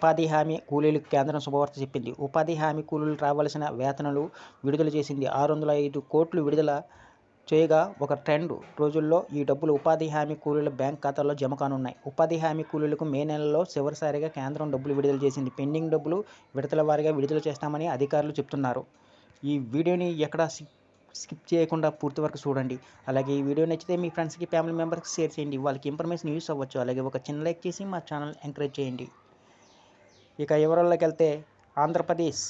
ఉపాధి హామీ కూలీలకు కేంద్రం శుభవార్త చెప్పింది. ఉపాధి హామీ కూలీలు రావాల్సిన వేతనాలు విడుదల చేసింది. ఆరు వందల ఐదు కోట్లు విడుదల చేయగా ఒక ట్రెండ్ రోజుల్లో ఈ డబ్బులు ఉపాధి హామీ కూలీల బ్యాంక్ ఖాతాల్లో జమ కానున్నాయి. ఉపాధి హామీ కూలీలకు మే నెలలో చివరిసారిగా కేంద్రం డబ్బులు విడుదల చేసింది. పెండింగ్ డబ్బులు విడతల వారీగా విడుదల చేస్తామని అధికారులు చెప్తున్నారు. ఈ వీడియోని ఎక్కడ స్కిప్ చేయకుండా పూర్తి వరకు చూడండి. అలాగే ఈ వీడియో నచ్చితే మీ ఫ్రెండ్స్కి ఫ్యామిలీ మెంబర్స్కి షేర్ చేయండి. వాళ్ళకి ఇన్ఫర్మేషన్ యూస్ అవ్వచ్చు. అలాగే ఒక చిన్న లైక్ చేసి మా ఛానల్ ఎంకరేజ్ చేయండి. ఇక వివరాల్లోకి వెళ్తే ఆంధ్రప్రదేశ్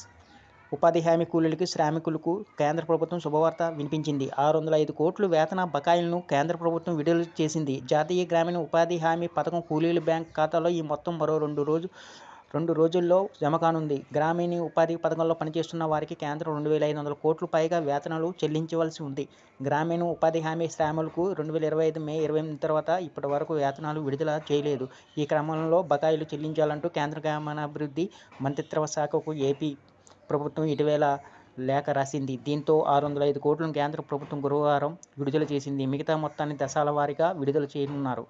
ఉపాధి హామీ కూలీలకు శ్రామికులకు కేంద్ర ప్రభుత్వం శుభవార్త వినిపించింది. ఆరు వందల ఐదు కోట్లు వేతన బకాయిలను కేంద్ర ప్రభుత్వం విడుదల చేసింది. జాతీయ గ్రామీణ ఉపాధి హామీ పథకం కూలీల బ్యాంక్ ఖాతాలో ఈ మొత్తం మరో రెండు రోజు రెండు రోజుల్లో జమ కానుంది. గ్రామీణ ఉపాధి పథకంలో పనిచేస్తున్న వారికి కేంద్రం రెండు వేల ఐదు వందల కోట్లు పైగా వేతనాలు చెల్లించవలసి ఉంది. గ్రామీణ ఉపాధి హామీ శ్రామికులకు రెండు వేల ఇరవై ఐదు మే ఇరవై ఎనిమిది తర్వాత ఇప్పటి వరకు వేతనాలు విడుదల చేయలేదు. ఈ క్రమంలో బకాయిలు చెల్లించాలంటూ కేంద్ర గ్రామీణాభివృద్ధి మంత్రిత్వ శాఖకు ఏపీ ప్రభుత్వం ఇటీవల లేఖ రాసింది. దీంతో ఆరు వందల ఐదు కోట్లను కేంద్ర ప్రభుత్వం గురువారం విడుదల చేసింది. మిగతా మొత్తాన్ని దశాల వారీగా విడుదల చేయనున్నారు.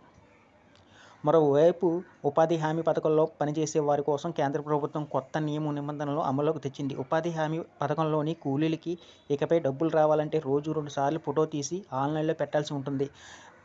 మరోవైపు ఉపాధి హామీ పథకంలో పనిచేసే వారి కోసం కేంద్ర ప్రభుత్వం కొత్త నియమ నిబంధనలు అమల్లోకి తెచ్చింది. ఉపాధి హామీ పథకంలోని కూలీలకి ఇకపై డబ్బులు రావాలంటే రోజు రెండు సార్లు ఫోటో తీసి ఆన్లైన్లో పెట్టాల్సి ఉంటుంది.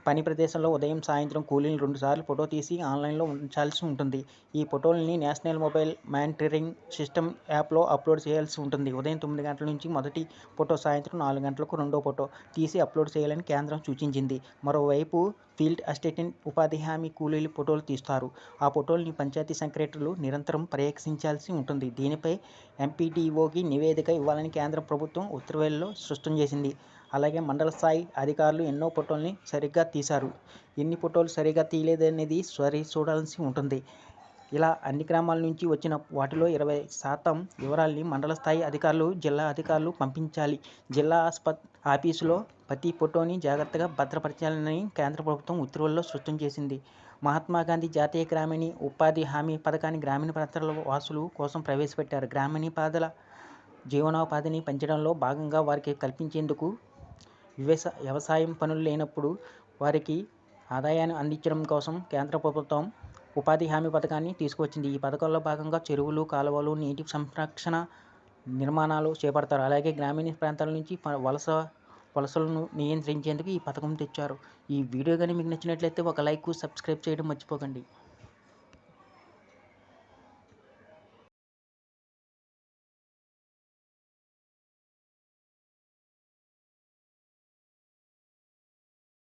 పని ప్రదేశంలో ఉదయం సాయంత్రం కూలీని రెండుసార్లు ఫోటో తీసి ఆన్లైన్లో ఉంచాల్సి ఉంటుంది. ఈ ఫోటోలని నేషనల్ మొబైల్ మానిటరింగ్ సిస్టమ్ యాప్లో అప్లోడ్ చేయాల్సి ఉంటుంది. ఉదయం తొమ్మిది గంటల నుంచి మొదటి ఫోటో సాయంత్రం నాలుగు గంటలకు రెండో ఫోటో తీసి అప్లోడ్ చేయాలని కేంద్రం సూచించింది. మరోవైపు ఫీల్డ్ అసిస్టెంట్ ఉపాధి హామీ కూలీలు ఫోటోలు తీస్తారు. ఆ ఫోటోల్ని పంచాయతీ సెక్రటరీలు నిరంతరం పర్యవేక్షించాల్సి ఉంటుంది. దీనిపై ఎంపీడీఓకి నివేదిక ఇవ్వాలని కేంద్ర ప్రభుత్వం ఉత్తర్వుల్లో స్పష్టం చేసింది. అలాగే మండల స్థాయి అధికారులు ఎన్నో ఫోటోల్ని సరిగ్గా తీశారు. ఎన్ని ఫోటోలు సరిగ్గా తీయలేదనేది సరి చూడాల్సి ఉంటుంది. ఇలా అన్ని గ్రామాల నుంచి వచ్చిన వాటిలో ఇరవై శాతం వివరాల్ని మండల స్థాయి అధికారులు జిల్లా అధికారులు పంపించాలి. జిల్లా ఆస్పత్ ఆఫీసులో ప్రతి ఫోటోని జాగ్రత్తగా భద్రపరచాలని కేంద్ర ప్రభుత్వం ఉత్తర్వుల్లో స్పష్టం చేసింది. మహాత్మా గాంధీ జాతీయ గ్రామీణ ఉపాధి హామీ పథకాన్ని గ్రామీణ ప్రాంతాల వాసులు కోసం ప్రవేశపెట్టారు. గ్రామీణ పాదల జీవనోపాధిని పెంచడంలో భాగంగా వారికి కల్పించేందుకు వ్యవసా వ్యవసాయం పనులు లేనప్పుడు వారికి ఆదాయాన్ని అందించడం కోసం కేంద్ర ప్రభుత్వం ఉపాధి హామీ పథకాన్ని తీసుకువచ్చింది. ఈ పథకంలో భాగంగా చెరువులు కాలువలు నీటి సంరక్షణ నిర్మాణాలు చేపడతారు. అలాగే గ్రామీణ ప్రాంతాల నుంచి వలస వలసలను నియంత్రించేందుకు ఈ పథకం తెచ్చారు. ఈ వీడియో కానీ మీకు నచ్చినట్లయితే ఒక లైక్ సబ్స్క్రైబ్ చేయడం మర్చిపోకండి.